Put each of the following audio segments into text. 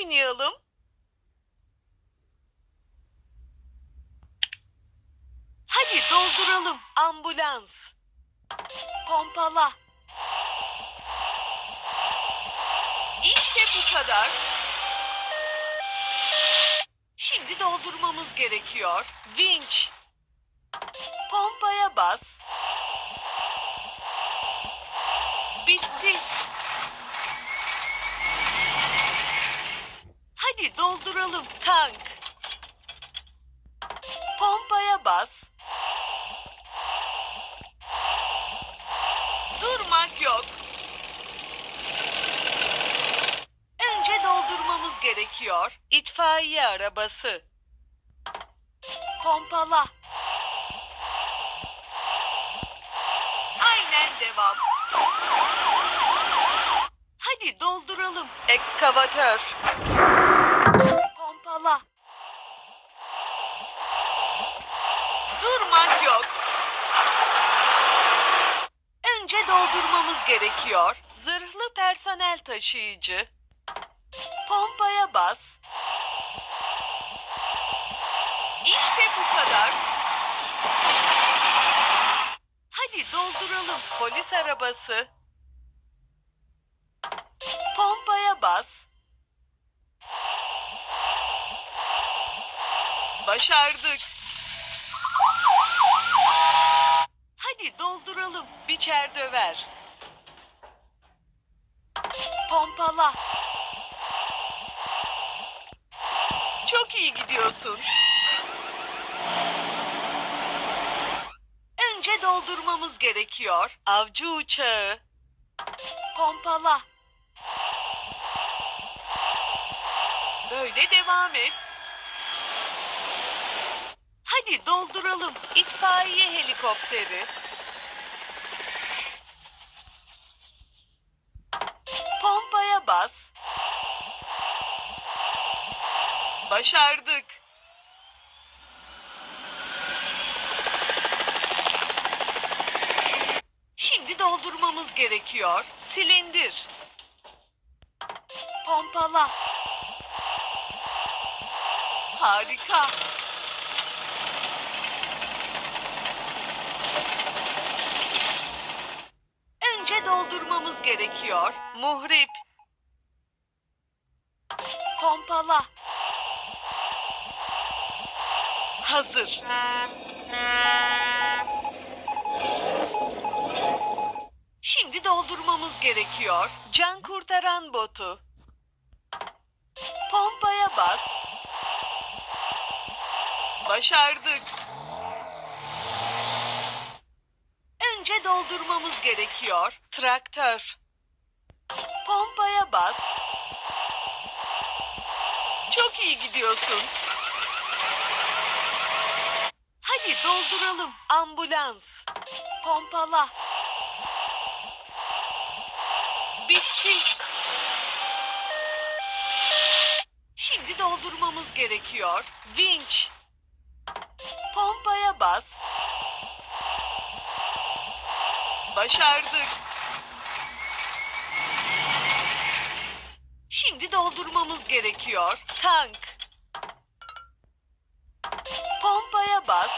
oynayalım. Hadi dolduralım. Ambulans. Pompala. İşte bu kadar. Şimdi doldurmamız gerekiyor. Vinç. Pompaya bas. Bitti. Hadi dolduralım. Tank. Pompaya bas. Durmak yok. Önce doldurmamız gerekiyor. İtfaiye arabası. Pompala. Aynen devam. Hadi dolduralım. Ekskavatör. Pompala. Durmak yok. Önce doldurmamız gerekiyor. Zırhlı personel taşıyıcı. Pompaya bas. İşte bu kadar. Hadi dolduralım. Polis arabası. Pompaya bas. Başardık. Hadi dolduralım. Biçer döver. Pompala. Çok iyi gidiyorsun. Önce doldurmamız gerekiyor. Avcı uçağı. Pompala. Böyle devam et. Hadi dolduralım. İtfaiye helikopteri. Bas. Başardık. Şimdi doldurmamız gerekiyor. Silindir. Pompala. Harika. Önce doldurmamız gerekiyor. Muhrip. Pompala. Hazır. Şimdi doldurmamız gerekiyor. Can kurtaran botu. Pompaya bas. Başardık. Önce doldurmamız gerekiyor. Traktör. Pompaya bas. Çok iyi gidiyorsun. Hadi dolduralım. Ambulans. Pompala. Bitti. Şimdi doldurmamız gerekiyor. Vinç. Pompaya bas. Başardık. Şimdi doldurmamız gerekiyor. Tank. Pompaya bas.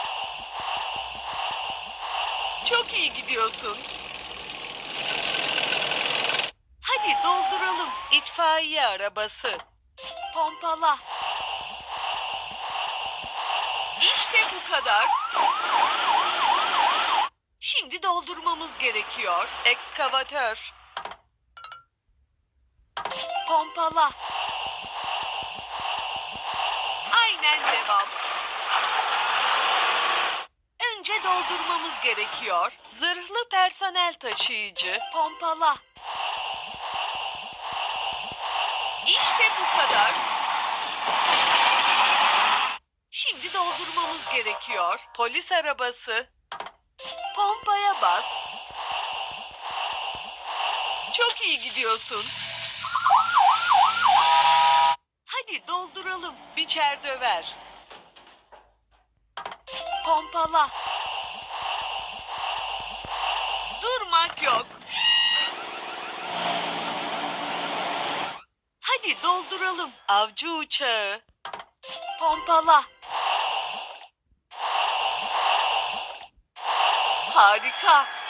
Çok iyi gidiyorsun. Hadi dolduralım. İtfaiye arabası. Pompala. İşte bu kadar. Şimdi doldurmamız gerekiyor. Ekskavatör. Pompala. Aynen devam. Önce doldurmamız gerekiyor. Zırhlı personel taşıyıcı. Pompala. İşte bu kadar. Şimdi doldurmamız gerekiyor. Polis arabası. Pompaya bas. Çok iyi gidiyorsun. Dolduralım. Biçer döver. Pompala. Durmak yok. Hadi dolduralım. Avcı uçağı. Pompala. Harika.